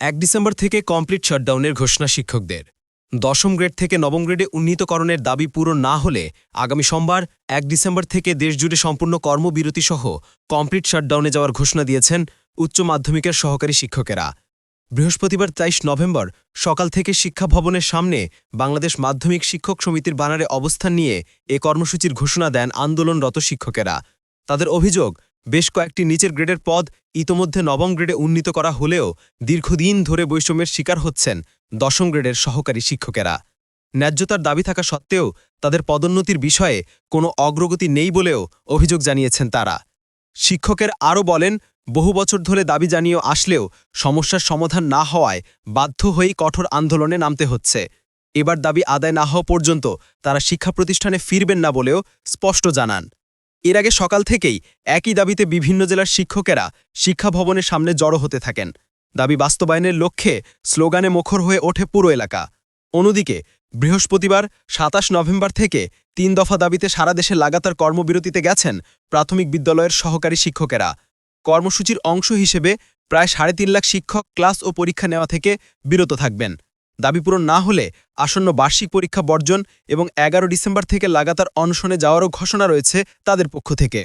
এক ডিসেম্বর থেকে কমপ্লিট শাটডাউনের ঘোষণা শিক্ষকদের। দশম গ্রেড থেকে নবম গ্রেডে উন্নীতকরণের দাবি পূরণ না হলে আগামী সোমবার, এক ডিসেম্বর থেকে দেশজুড়ে সম্পূর্ণ কর্মবিরতিসহ কমপ্লিট শাটডাউনে যাওয়ার ঘোষণা দিয়েছেন উচ্চ মাধ্যমিকের সহকারী শিক্ষকেরা। বৃহস্পতিবার তেইশ নভেম্বর সকাল থেকে শিক্ষা ভবনের সামনে বাংলাদেশ মাধ্যমিক শিক্ষক সমিতির বানারে অবস্থান নিয়ে এ কর্মসূচির ঘোষণা দেন আন্দোলনরত শিক্ষকেরা। তাদের অভিযোগ, বেশ কয়েকটি নিচের গ্রেডের পদ ইতোমধ্যে নবম গ্রেডে উন্নীত করা হলেও দীর্ঘদিন ধরে বৈষম্যের শিকার হচ্ছেন দশম গ্রেডের সহকারী শিক্ষকেরা। ন্যায্যতার দাবি থাকা সত্ত্বেও তাদের পদোন্নতির বিষয়ে কোনো অগ্রগতি নেই বলেও অভিযোগ জানিয়েছেন তারা। শিক্ষকের আরও বলেন, বহু বছর ধরে দাবি জানিয়ে আসলেও সমস্যার সমাধান না হওয়ায় বাধ্য হয়েই কঠোর আন্দোলনে নামতে হচ্ছে। এবার দাবি আদায় না হওয়া পর্যন্ত তারা শিক্ষা প্রতিষ্ঠানে ফিরবেন না বলেও স্পষ্ট জানান। এর আগে সকাল থেকেই একই দাবিতে বিভিন্ন জেলার শিক্ষকেরা শিক্ষা ভবনের সামনে জড়ো হতে থাকেন। দাবি বাস্তবায়নের লক্ষ্যে স্লোগানে মুখর হয়ে ওঠে পুরো এলাকা। অন্যদিকে, বৃহস্পতিবার সাতাশ নভেম্বর থেকে তিন দফা দাবিতে সারা দেশে লাগাতার কর্মবিরতিতে গেছেন প্রাথমিক বিদ্যালয়ের সহকারী শিক্ষকেরা। কর্মসূচির অংশ হিসেবে প্রায় সাড়ে তিন লাখ শিক্ষক ক্লাস ও পরীক্ষা নেওয়া থেকে বিরত থাকবেন। দাবি পূরণ না হলে আসন্ন বার্ষিক পরীক্ষা বর্জন এবং এগারো ডিসেম্বর থেকে লাগাতার অনশনে যাওয়ারও ঘোষণা রয়েছে তাদের পক্ষ থেকে।